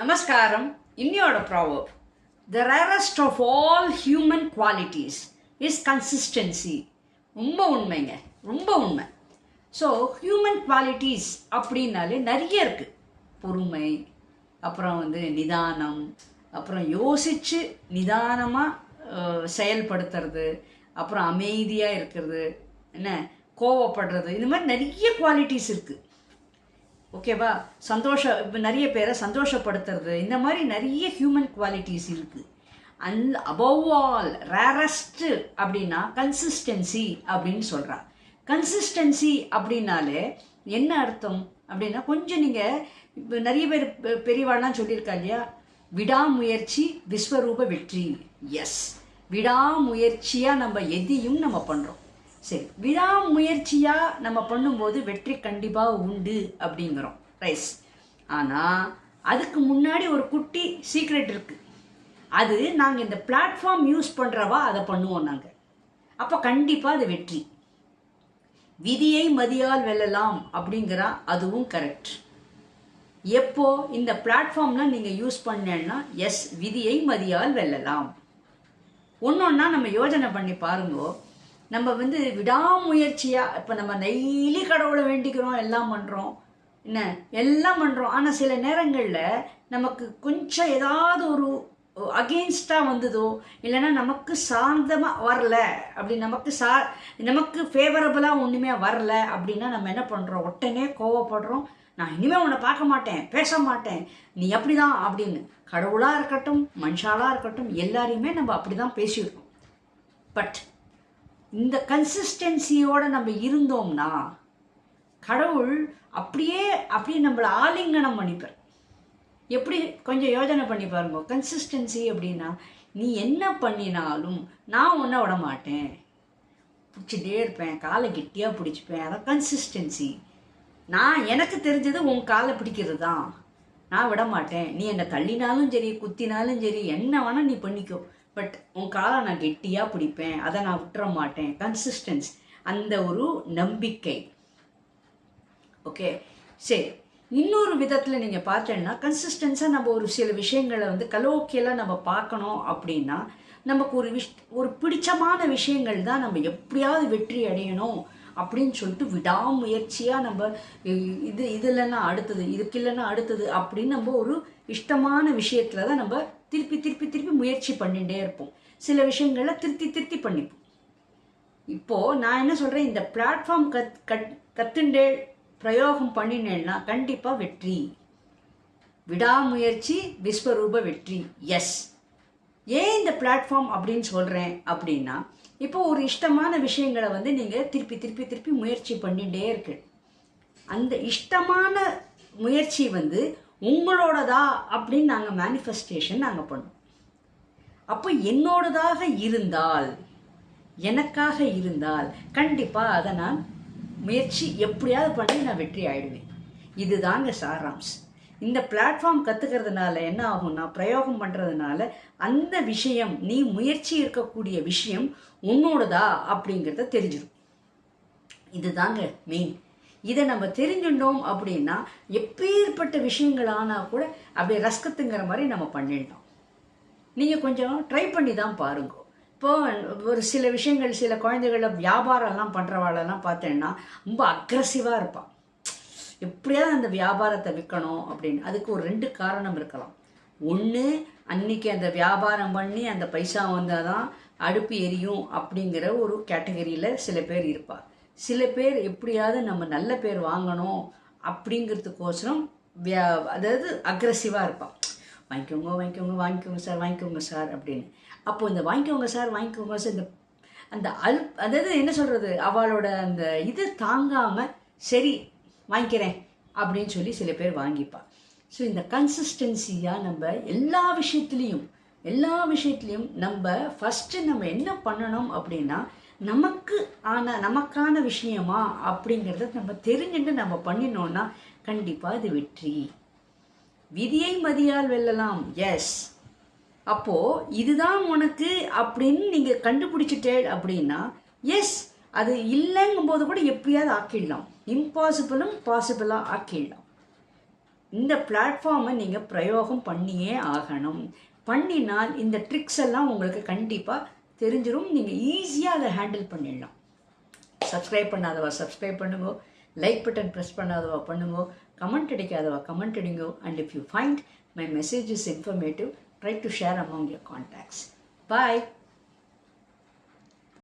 நமஸ்காரம் இன்னியோட proverb the rarest of all human qualities is consistency ரொம்ப உண்மைங்க ரொம்ப உண்மை. ஸோ ஹியூமன் குவாலிட்டிஸ் அப்படின்னாலே நிறைய இருக்குது பொறுமை அப்புறம் வந்து நிதானம் அப்புறம் யோசித்து நிதானமாக செயல்படுத்துறது அப்புறம் அமைதியாக இருக்கிறது என்ன கோவப்படுறது இந்த மாதிரி நிறைய குவாலிட்டிஸ் இருக்குது ஓகேவா? சந்தோஷ இப்போ நிறைய பேரை சந்தோஷப்படுத்துறது. இந்த மாதிரி நிறைய ஹியூமன் குவாலிட்டிஸ் இருக்குது அந்த அபவ் ஆல் ரேரஸ்ட்டு அப்படின்னா கன்சிஸ்டன்சி அப்படின்னு சொல்கிறா கன்சிஸ்டன்சி அப்படின்னாலே என்ன அர்த்தம்? அப்படின்னா கொஞ்சம் நீங்கள் இப்போ நிறைய பேர் பெரியவாள்லாம் சொல்லியிருக்கா இல்லையா? விடாமுயற்சி விஸ்வரூப வெற்றி. எஸ் விடாமுயற்சியாக நம்ம எதையும் நம்ம பண்ணுறோம் சரி விடாமுயற்சியாக நம்ம பண்ணும்போது வெற்றி கண்டிப்பாக உண்டு அப்படிங்கிறோம். ரைஸ் ஆனால் அதுக்கு முன்னாடி ஒரு குட்டி சீக்ரெட் இருக்குது அது நாங்கள் இந்த பிளாட்ஃபார்ம் யூஸ் பண்ணுறவா அதை பண்ணுவோம் நாங்கள் அப்போ கண்டிப்பாக அது வெற்றி. விதியை மதியால் வெல்லலாம் அப்படிங்கிறா அதுவும் கரெக்ட் எப்போ இந்த பிளாட்ஃபார்ம்லாம் நீங்கள் யூஸ் பண்ணேன்னா எஸ் விதியை மதியால் வெல்லலாம். ஒன்றா நம்ம யோசனை பண்ணி பாருங்கோ நம்ம வந்து விடாமுயற்சியாக இப்போ நம்ம டெய்லி கடவுளை வேண்டிக்கிறோம் எல்லாம் பண்ணுறோம் என்ன? எல்லாம் பண்ணுறோம் ஆனால் சில நேரங்களில் நமக்கு கொஞ்சம் ஏதாவது ஒரு அகெயின்ஸ்டாக வந்ததோ இல்லைன்னா நமக்கு சாந்தமாக வரல அப்படி நமக்கு சா நமக்கு ஃபேவரபுளாக ஒன்றுமே வரல அப்படின்னா நம்ம என்ன பண்ணுறோம் உடனே கோவப்படுறோம். நான் இனிமேல் உன்னை பார்க்க மாட்டேன் பேச மாட்டேன். நீ அப்படிதான் அப்படின்னு. கடவுளாக இருக்கட்டும் மனுஷாலாக இருக்கட்டும் எல்லாரையுமே நம்ம அப்படி தான் பேசியிருக்கோம். பட் இந்த கன்சிஸ்டன்சியோட நம்ம இருந்தோம்னா கடவுள் அப்படியே அப்படியே நம்மளை ஆலிங்கனம் பண்ணிப்பார். எப்படி கொஞ்சம் யோசனை பண்ணி பாருங்க. கன்சிஸ்டன்சி அப்படின்னா நீ என்ன பண்ணினாலும் நான் ஒன்றை விட மாட்டேன். பிடிச்சிட்டே இருப்பேன். காலை கெட்டியாக பிடிச்சிப்பேன். அதான் கன்சிஸ்டன்சி நான் எனக்கு தெரிஞ்சது உன் காலை பிடிக்கிறது தான் நான் விட மாட்டேன். நீ என்னை தள்ளினாலும் சரி குத்தினாலும் சரி என்ன வேணால் நீ பண்ணிக்கோ. பட் உன் காலை நான் கெட்டியாக பிடிப்பேன். அதை நான் விட்டுற மாட்டேன். கன்சிஸ்டன்ஸ் அந்த ஒரு நம்பிக்கை. ஓகே சரி. இன்னொரு விதத்தில் நீங்கள் பார்த்தேன்னா கன்சிஸ்டன்ஸாக நம்ம ஒரு சில விஷயங்களை வந்து கலோக்கியலாக நம்ம பார்க்கணும் அப்படின்னா நமக்கு ஒரு விஷ் ஒரு பிடிச்சமான விஷயங்கள் தான் நம்ம எப்படியாவது வெற்றி அடையணும் அப்படின்னு சொல்லிட்டு விடாமுயற்சியாக நம்ம இது இது இல்லைன்னா அடுத்தது இதுக்கு இல்லைன்னா அடுத்தது அப்படின்னு நம்ம ஒரு இஷ்டமான விஷயத்தில் தான் நம்ம திருப்பி திருப்பி திருப்பி முயற்சி பண்ணிகிட்டே இருப்போம். சில விஷயங்களை திருத்தி திருத்தி பண்ணிப்போம். இப்போ நான் என்ன சொல்கிறேன் இந்த பிளாட்ஃபார்ம் கத் கட் கத்துண்டே பிரயோகம் பண்ணினேன்னா கண்டிப்பாக வெற்றி. விடாமுயற்சி விஸ்வரூப வெற்றி. எஸ் ஏன் இந்த பிளாட்ஃபார்ம் அப்படின்னு சொல்கிறேன் அப்படின்னா இப்போ ஒரு இஷ்டமான விஷயங்களை வந்து நீங்கள் திருப்பி திருப்பி திருப்பி முயற்சி பண்ணிகிட்டே இருக்கு அந்த இஷ்டமான முயற்சி வந்து உங்களோடதா அப்படின்னு நாங்கள் மேனிஃபெஸ்டேஷன் நாங்கள் பண்ணோம். அப்போ என்னோடதாக இருந்தால் எனக்காக இருந்தால் கண்டிப்பாக அதை நான் முயற்சி எப்படியாவது பண்ணி நான் வெற்றி ஆயிடுவேன். இதுதாங்க சாராம்ஸ். இந்த பிளாட்ஃபார்ம் கற்றுக்கிறதுனால என்ன ஆகும்னா பிரயோகம் பண்ணுறதுனால அந்த விஷயம் நீ முயற்சி இருக்கக்கூடிய விஷயம் உன்னோடதா அப்படிங்கிறத தெரிஞ்சிடும் இதுதாங்க மெயின் இதை நம்ம தெரிஞ்சுட்டோம் அப்படின்னா எப்பேற்பட்ட விஷயங்கள் ஆனால் கூட அப்படியே ரஸ்கத்துங்கிற மாதிரி நம்ம பண்ணிட்டோம். நீங்கள் கொஞ்சம் ட்ரை பண்ணி தான் பாருங்க. இப்போ ஒரு சில விஷயங்கள் சில குழந்தைகள வியாபாரம்லாம் பண்ணுறவாளெல்லாம் பார்த்தேன்னா ரொம்ப அக்ரஸிவாக இருப்பான் எப்படியாவது அந்த வியாபாரத்தை விற்கணும் அப்படின்னு. அதுக்கு ஒரு ரெண்டு காரணம் இருக்கலாம். ஒன்று அன்னைக்கு அந்த வியாபாரம் பண்ணி அந்த பைசா வந்தால் தான் அடுப்பு எரியும் அப்படிங்கிற ஒரு கேட்டகரியில் சில பேர் இருப்பார் சில பேர் எப்படியாவது நம்ம நல்ல பேர் வாங்கணும் அப்படிங்கிறதுக்கோசரம் அதாவது அக்ரஸிவாக இருப்பான். வாங்கிக்கோங்க வாங்கிக்கோங்க வாங்கிக்கோங்க சார் வாங்கிக்கோங்க சார் அப்படின்னு. அப்போ இந்த வாங்கிக்கோங்க சார் வாங்கிக்கோங்க சார் இந்த அந்த அல் அதாவது என்ன சொல்கிறது அவளோட அந்த இது தாங்காமல் சரி வாங்கிக்கிறேன் அப்படின்னு சொல்லி சில பேர் வாங்கிப்பா ஸோ இந்த கன்சிஸ்டன்சியாக நம்ம எல்லா விஷயத்துலேயும் எல்லா விஷயத்துலையும் நம்ம ஃபஸ்ட்டு நம்ம என்ன பண்ணணும் அப்படின்னா நமக்கு ஆன நமக்கான விஷயமா அப்படிங்கிறத நம்ம தெரிஞ்சுட்டு நம்ம பண்ணினோன்னா கண்டிப்பாக அது வெற்றி. விதியை மதியால் வெல்லலாம். எஸ் அப்போ இதுதான் உனக்கு அப்படின்னு நீங்க கண்டுபிடிச்சிட்டே அப்படின்னா எஸ் அது இல்லைங்கும் போது கூட எப்படியாவது ஆக்கிடலாம். இம்பாசிபிளும் பாசிபிளாக ஆக்கிடலாம். இந்த பிளாட்ஃபார்மை நீங்கள் பிரயோகம் பண்ணியே ஆகணும். பண்ணினால் இந்த ட்ரிக்ஸ் எல்லாம் உங்களுக்கு கண்டிப்பாக தெரிஞ்சிடும் நீங்கள் ஈஸியாக அதை ஹேண்டில் பண்ணிடலாம். சப்ஸ்கிரைப் பண்ணாதவா சப்ஸ்கிரைப் பண்ணுங்க. லைக் பட்டன் ப்ரெஸ் பண்ணாதவா பண்ணுங்க. கமெண்ட் அடிக்காதவா கமெண்ட் அடிங்க. And if you find my message is informative try to share among your contacts bye